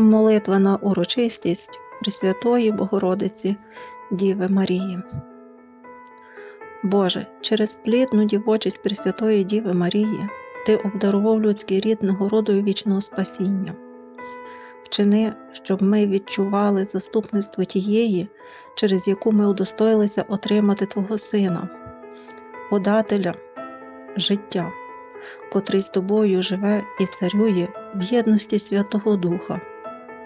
Молитва на урочистість Пресвятої Богородиці Діви Марії. Боже, через плідну дівочість Пресвятої Діви Марії Ти обдарував людський рід нагородою вічного спасіння. Вчини, щоб ми відчували заступництво тієї, через яку ми удостоїлися отримати Твого Сина, подателя життя, котрий з тобою живе і царює в єдності Святого Духа,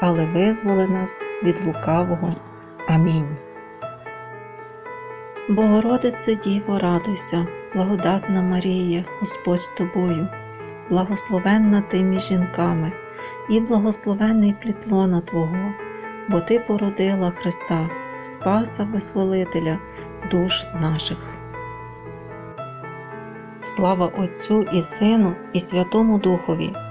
але визволи нас від лукавого. Амінь. Богородице Діво, радуйся, благодатна Марія, Господь з тобою, благословенна ти між жінками, і благословенний плід лона Твого, бо Ти породила Христа, Спаса Визволителя душ наших. Слава Отцю і Сину, і Святому Духові,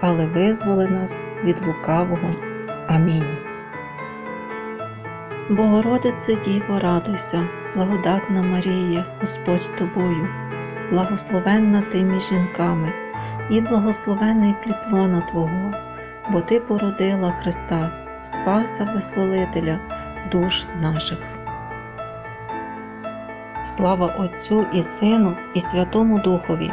але визволи нас від лукавого. Амінь. Богородице Діво, радуйся, благодатна Марія, Господь з тобою, благословенна ти між жінками, і благословенний плід лона Твого, бо Ти породила Христа, Спаса Визволителя душ наших. Слава Отцю і Сину, і Святому Духові,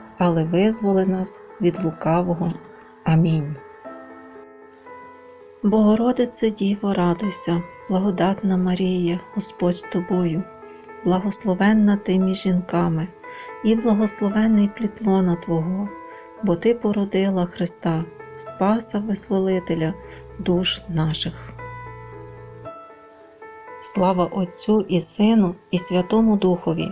але визволи нас від лукавого. Амінь. Богородице Діво, радуйся, благодатна Марія, Господь з тобою, благословенна ти між жінками, і благословенний плід лона Твого, бо Ти породила Христа, Спаса Визволителя душ наших. Слава Отцю і Сину, і Святому Духові,